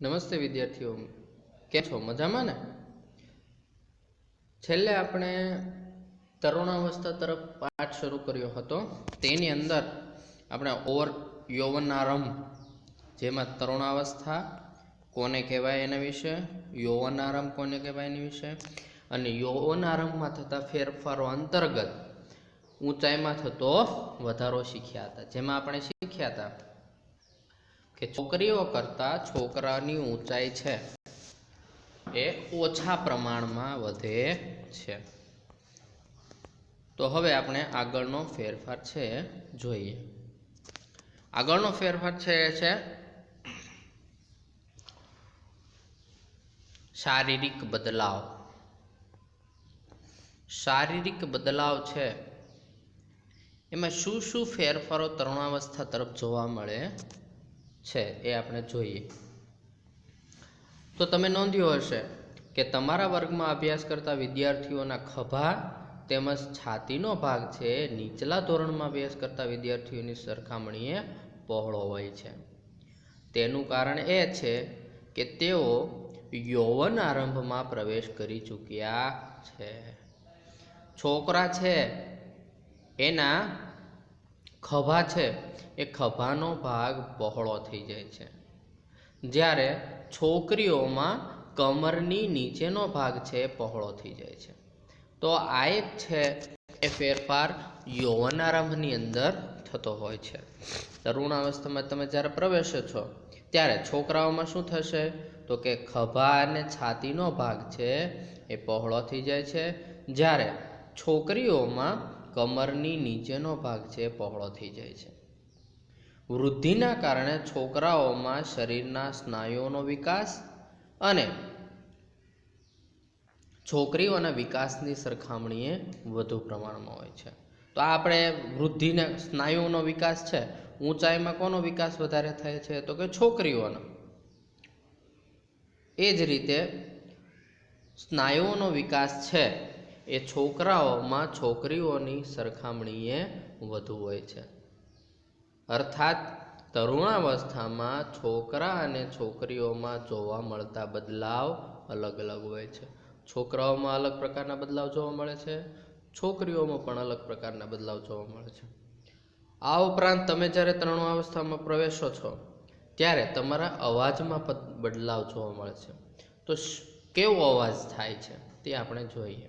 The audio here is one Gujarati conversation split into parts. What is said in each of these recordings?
નમસ્તે વિદ્યાર્થીઓ, કેમ છો? મજામાં ને? છેલ્લે આપણે તરુણાવસ્થા તરફ પાઠ શરૂ કર્યો હતો. તેની અંદર આપણે ઓવર યૌવનારંભ, જેમાં તરુણાવસ્થા કોને કહેવાય એના વિશે, યૌવનારંભ કોને કહેવાય એના વિશે, અને યૌવનારંભમાં થતા ફેરફારો અંતર્ગત ઊંચાઈમાં થતો વધારો શીખ્યા હતા. જેમાં આપણે શીખ્યા હતા કે છોકરીઓ કરતાં છોકરાની ઊંચાઈ છે એ ઓછા પ્રમાણમાં વધે છે. તો હવે આપણે આગળનો ફેરફાર છે, જોઈએ. આગળનો ફેરફાર છે એ છે, શારીરિક બદલાવ. શારીરિક બદલાવ છે. એમાં શું શું ફેરફારો તરુણાવસ્થા તરફ જોવા મળે? છે એ આપણે જોઈએ. તો તમે નોંધ્યું હશે કે તમારા વર્ગમાં અભ્યાસ કરતા વિદ્યાર્થીઓના ખભા તેમજ છાતીનો ભાગ છે નીચલા ધોરણમાં અભ્યાસ કરતા વિદ્યાર્થીઓની સરખામણીએ પહોળો હોય છે. તેનું કારણ એ છે કે તેઓ યૌવન આરંભમાં પ્રવેશ કરી ચૂક્યા છે. છોકરા છે, એના ખભા છે, એ ખભાનો ભાગ પહોળો થઈ જાય છે. જ્યારે છોકરીઓમાં કમરની નીચેનો ભાગ છે, એ પહોળો થઈ જાય છે. તો આ એક છે, એ ફેરફાર યૌવનારંભની અંદર થતો હોય છે. તરુણાવસ્થામાં તમે જ્યારે પ્રવેશો છો, ત્યારે છોકરાઓમાં શું થશે? તો કે ખભા અને છાતીનો ભાગ છે, એ પહોળો થઈ જાય છે. જ્યારે છોકરીઓમાં કમરની નીચેનો ભાગ છે, પહોળો થઈ જાય છે. વૃદ્ધિના કારણે છોકરાઓમાં શરીરના સ્નાયુઓનો વિકાસ અને છોકરીઓના વિકાસની સરખામણીએ વધુ પ્રમાણમાં હોય છે. તો આપણે વૃદ્ધિના સ્નાયુઓનો વિકાસ છે, ઊંચાઈમાં કોનો વિકાસ વધારે થાય છે? તો કે છોકરીઓનો. એ જ રીતે સ્નાયુઓનો વિકાસ છે એ છોકરાઓમાં છોકરીઓની સરખામણીએ વધુ હોય છે. અર્થાત, તરુણાવસ્થામાં છોકરા અને છોકરીઓમાં જોવા મળતા બદલાવ અલગ અલગ હોય છે. છોકરાઓમાં અલગ પ્રકારના બદલાવ જોવા મળે છે. છોકરીઓમાં પણ અલગ પ્રકારના બદલાવ જોવા મળે છે. આ ઉપરાંત તમે જ્યારે તરુણાવસ્થામાં પ્રવેશો છો, ત્યારે તમારા અવાજમાં બદલાવ જોવા મળે છે. તો કેવો અવાજ થાય છે તે આપણે જોઈએ.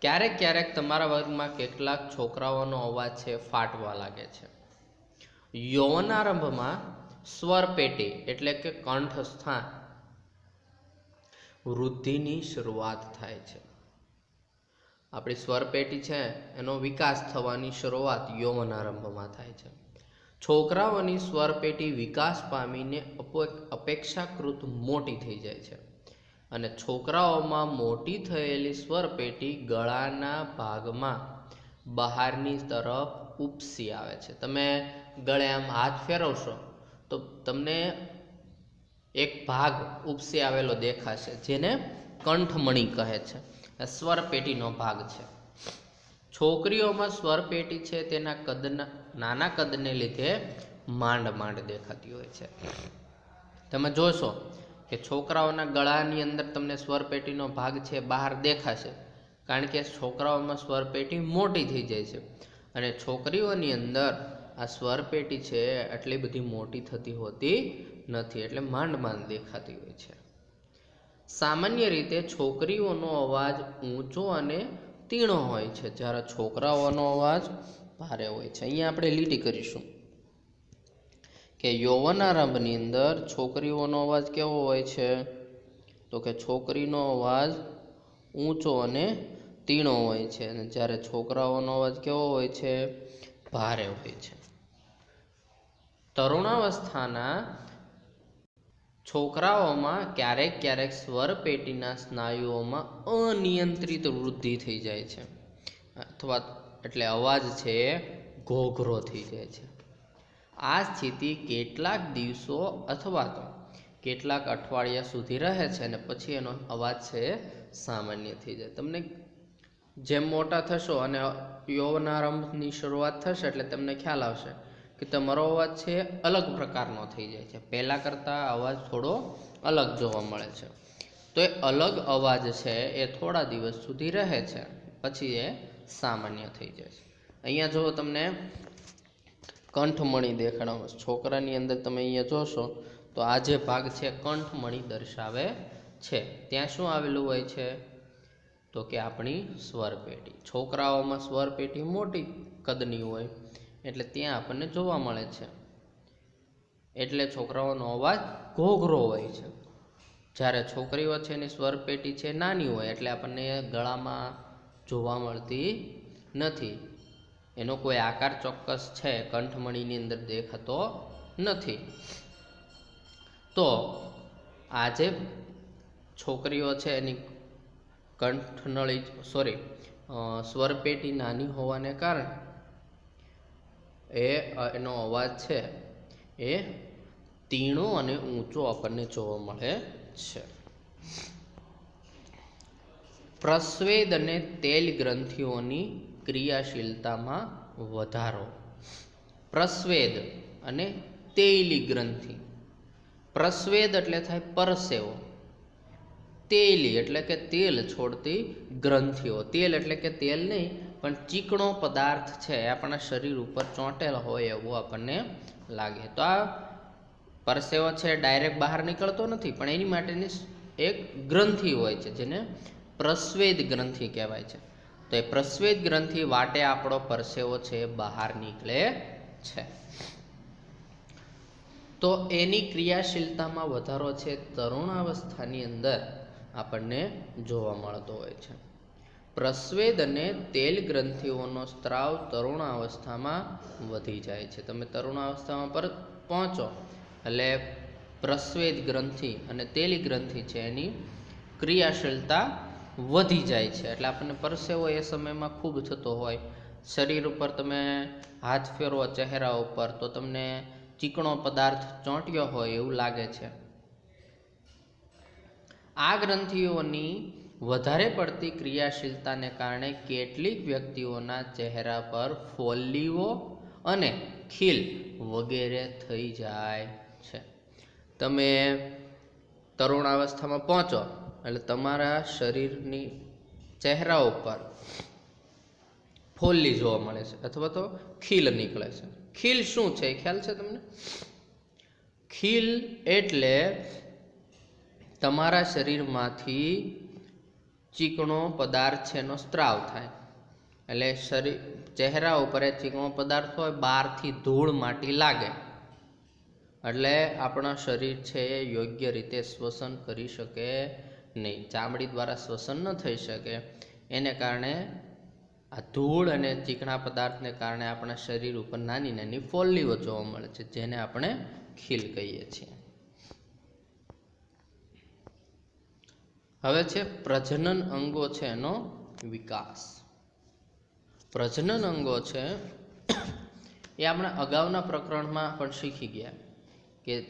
ક્યારેક ક્યારેક તમારા વર્ગમાં કેટલાક છોકરાઓનો અવાજ છે, ફાટવા લાગે છે. યૌવનારંભમાં સ્વર પેટી એટલે કે કંઠ સ્થાન વૃદ્ધિની શરૂઆત થાય છે. આપણી સ્વર પેટી છે, એનો વિકાસ થવાની શરૂઆત યૌવનારંભમાં થાય છે. છોકરાઓની સ્વર પેટી વિકાસ પામીને અપેક્ષાકૃત મોટી થઈ જાય છે. અને છોકરાઓમાં મોટી થયેલી સ્વર પેટી ગળાના ભાગમાં બહારની તરફ ઉપસી આવે છે. તમે ગળે આમ હાથ ફેરવશો તો તમને એક ભાગ ઉપસી આવેલો દેખાશે, જેને કંઠમણી કહે છે. આ સ્વર પેટીનો ભાગ છે. છોકરીઓમાં સ્વર પેટી છે, તેના કદના, નાના કદને લીધે માંડ માંડ દેખાતી હોય છે. તમે જોશો કે છોકરાઓના ગળાની અંદર તમને સ્વર પેટીનો ભાગ છે, બહાર દેખાશે. કારણ કે છોકરાઓમાં સ્વર પેટી મોટી થઈ જાય છે. અને છોકરીઓની અંદર આ સ્વર પેટી છે આટલી બધી મોટી થતી હોતી નથી, એટલે માંડ માંડ દેખાતી હોય છે. સામાન્ય રીતે છોકરીઓનો અવાજ ઊંચો અને તીણો હોય છે. જ્યારે છોકરાઓનો અવાજ ભારે હોય છે. અહીંયા આપણે લીટી કરીશું કે યૌવનારંભની અંદર છોકરીઓનો અવાજ કેવો હોય છે? તો કે છોકરીનો અવાજ ઊંચો અને તીણો હોય છે. અને જ્યારે છોકરાઓનો અવાજ કેવો હોય છે? ભારે હોય છે. તરુણાવસ્થાના છોકરાઓમાં ક્યારેક ક્યારેક સ્વરપેટીના સ્નાયુઓમાં અનિયંત્રિત વૃદ્ધિ થઈ જાય છે. અથવા એટલે અવાજ છે ઘોઘરો થઈ જાય છે. આ સ્થિતિ કેટલાક દિવસો અથવા તો કેટલાક અઠવાડિયા સુધી રહે છે અને પછી એનો અવાજ છે સામાન્ય થઈ જાય. તમને જેમ મોટા થશો અને યૌવનારંભની શરૂઆત થશે એટલે તમને ખ્યાલ આવશે. કે તમારો અવાજ છે અલગ પ્રકારનો થઈ જાય છે. પહેલાં કરતાં અવાજ થોડો અલગ જોવા મળે છે. તો એ અલગ અવાજ છે એ થોડા દિવસ સુધી રહે છે. પછી એ સામાન્ય થઈ જાય છે. અહીંયા જો તમને કંઠમણી દેખાડો. છોકરાની અંદર તમે અહીંયા જોશો તો આ જે ભાગ છે કંઠમણી દર્શાવે છે. ત્યાં શું આવેલું હોય છે? તો કે આપણી સ્વર પેટી છોકરાઓમાં સ્વર પેટી મોટી કદની હોય. એટલે ત્યાં આપણને જોવા મળે છે. એટલે છોકરાઓનો અવાજ ઘોઘરો હોય છે. જ્યારે છોકરીઓ છે એની સ્વરપેટી છે નાની હોય, એટલે આપણને ગળામાં જોવા મળતી નથી. એનો કોઈ આકાર ચોક્કસ છે, કંઠમણીની અંદર દેખાતો નથી. તો આજે છોકરીઓ છે એની કંઠનળી સોરી સ્વરપેટી નાની હોવાને કારણે એ એનો અવાજ છે એ તીણો અને ઊંચો આપણને જોવા મળે છે. પ્રસ્વેદ અને તેલ ગ્રંથિઓની ક્રિયાશીલતામાં વધારો. પ્રસ્વેદ અને તેલી ગ્રંથિ. પ્રસ્વેદ એટલે થાય પરસેવો. તેલી એટલે કે તેલ છોડતી ગ્રંથિઓ. તેલ એટલે કે તેલ નહીં, પણ ચીકણો પદાર્થ છે આપણા શરીર ઉપર ચોંટેલો હોય એવું આપણને લાગે. તો આ પરસેવો છે, ડાયરેક્ટ બહાર નીકળતો નથી, પણ એની માટેની એક ગ્રંથિ હોય છે, જેને પ્રસ્વેદ ગ્રંથિ કહેવાય છે. તો એ પ્રસ્વેદ ગ્રંથિ વાટે આપણો પરસેવો છે બહાર નીકળે છે. તો એની ક્રિયાશીલતામાં વધારો છે તરુણાવસ્થાની અંદર. આપણને જોવા મળતો હોય છે. પ્રસ્વેદ અને તેલ ગ્રંથિઓનો સ્ત્રાવ તરુણાવસ્થામાં વધી જાય છે. તમે તરુણાવસ્થામાં પર પહોંચો, એટલે પ્રસ્વેદ ગ્રંથિ અને તેલી ગ્રંથિ છે એની ક્રિયાશીલતા વધી જાય છે. એટલે આપણને પરસેવો એ સમયમાં ખૂબ થતો હોય. શરીર ઉપર તમે હાથ ફેરવો ચહેરા ઉપર તો તમને ચીકણો પદાર્થ ચોંટ્યો હોય એવું લાગે છે. આ ગ્રંથિઓની વધારે પડતી ક્રિયાશીલતાને કારણે કેટલીક વ્યક્તિઓના ચહેરા પર ફોલ્લીઓ અને ખીલ વગેરે થઈ જાય છે. તમે તરુણાવસ્થામાં પહોંચો એટલે તમારા શરીરની ચહેરા ઉપર ફોલ્લી જોવા મળે છે અથવા તો ખીલ નીકળે છે. ખીલ શું છે? ખ્યાલ છે તમને? ખીલ એટલે તમારા શરીરમાંથી ચીકણો પદાર્થ છે એનો સ્ત્રાવ થાય. એટલે શરીર ચહેરા ઉપર એ ચીકણો પદાર્થ હોય, બહારથી ધૂળ માટી લાગે. એટલે આપણા શરીર છે એ યોગ્ય રીતે શ્વસન કરી શકે નહીં. ચામડી દ્વારા શ્વસન ન થઈ શકે. એને કારણે આ ધૂળ અને ચીકણા પદાર્થને કારણે આપણા શરીર ઉપર નાની નાની ફોલ્લીઓ જોવા મળે છે, જેને આપણે ખીલ કહીએ છીએ. હવે છે પ્રજનન અંગો છે એનો વિકાસ. પ્રજનન અંગો છે એ આપણે અગાઉના પ્રકરણમાં પણ શીખી ગયા કે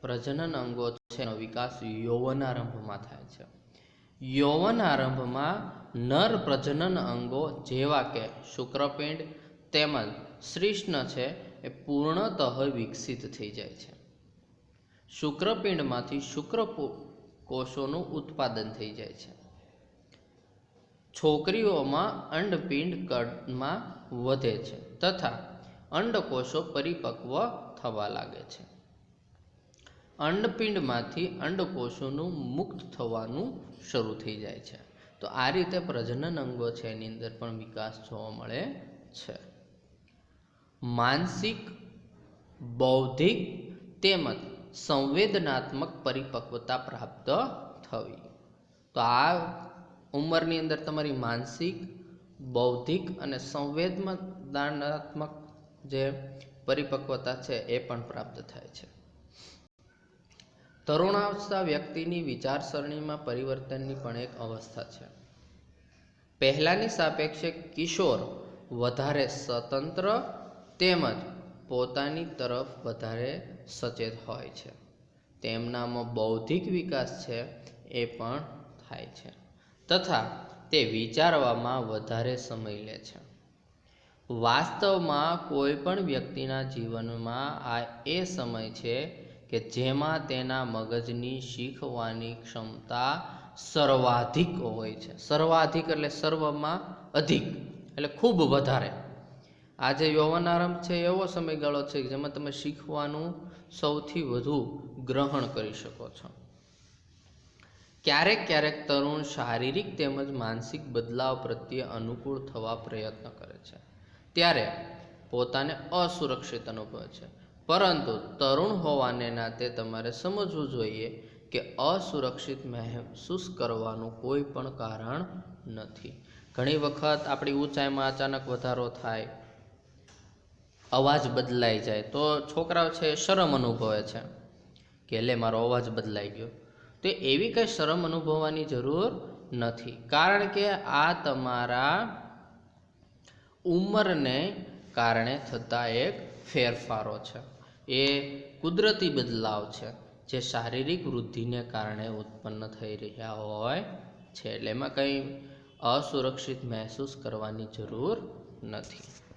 પ્રજનન અંગો છે એનો વિકાસ યૌવનારંભમાં થાય છે. યૌવનારંભમાં નર પ્રજનન અંગો જેવા કે શુક્રપિંડ તેમજ શ્રીષ્ણ છે એ પૂર્ણતઃ વિકસિત થઈ જાય છે. શુક્રપિંડમાંથી શુક્ર કોષોનું ઉત્પાદન થઈ જાય છે. છોકરીઓમાં અંડપિંડ કદમાં વધે છે તથા અંડકોષો પરિપક્વ થવા લાગે છે. અંડપિંડમાંથી અંડકોષોનું મુક્ત થવાનું શરૂ થઈ જાય છે. તો આ રીતે પ્રજનન અંગો છે, એની અંદર પણ વિકાસ જોવા મળે છે. માનસિક, બૌદ્ધિક તેમજ સંવેદનાત્મક પરિપક્વતા પ્રાપ્ત થવી. તો આ ઉંમરની અંદર તમારી માનસિક, બૌદ્ધિક અને સંવેદનાત્મક જે પરિપક્વતા છે એ પણ પ્રાપ્ત થાય છે. તરુણાવસ્થા વ્યક્તિની વિચારસરણીમાં પરિવર્તનની પણ એક અવસ્થા છે. પહેલાંની સાપેક્ષે કિશોર વધારે સ્વતંત્ર તેમજ પોતાની તરફ વધારે સચેત હોય છે. તેમનામાં બૌદ્ધિક વિકાસ છે એ પણ થાય છે. તથા તે વિચારવામાં વધારે સમય લે છે. વાસ્તવમાં કોઈ પણ વ્યક્તિના જીવનમાં આ એ સમય છે કે જેમાં તેના મગજની શીખવાની ક્ષમતા સર્વાધિક હોય છે. સર્વાધિક એટલે સર્વમાં અધિક, એટલે ખૂબ વધારે. આ યૌવન આરંભ છે, એવો સમયગાળો છે જેમાં તમે શીખવાનું સૌથી વધુ ગ્રહણ કરી શકો છો. ક્યારેક ક્યારેક તરુણ શારીરિક તેમજ માનસિક બદલાવ પ્રત્યે અનુકૂળ થવા પ્રયત્ન કરે છે. ત્યારે પોતાને અસુરક્ષિત અનુભવે છે. પરંતુ તરુણ હોવાને નાતે તમારે સમજવું જોઈએ કે અસુરક્ષિત મહેસૂસ કરવાનું કોઈ પણ કારણ નથી. ઘણી વખત આપણી ઊંચાઈમાં અચાનક વધારો થાય અવાજ બદલાઈ જાય. તો છોકરાઓ છે શરમ અનુભવે છે કે લે મારો અવાજ બદલાઈ ગયો. તો એવી કંઈ શરમ અનુભવવાની જરૂર નથી. કારણ કે આ તમારા ઉંમરને કારણે થતા એક ફેરફારો છે. એ કુદરતી બદલાવ છે જે શારીરિક વૃદ્ધિને કારણે ઉત્પન્ન થઈ રહ્યા હોય છે. એટલે એમાં કંઈ અસુરક્ષિત મહેસૂસ કરવાની જરૂર નથી.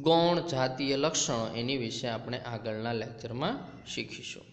ગૌણ જાતીય લક્ષણો એની વિશે આપણે આગળના લેક્ચરમાં શીખીશું.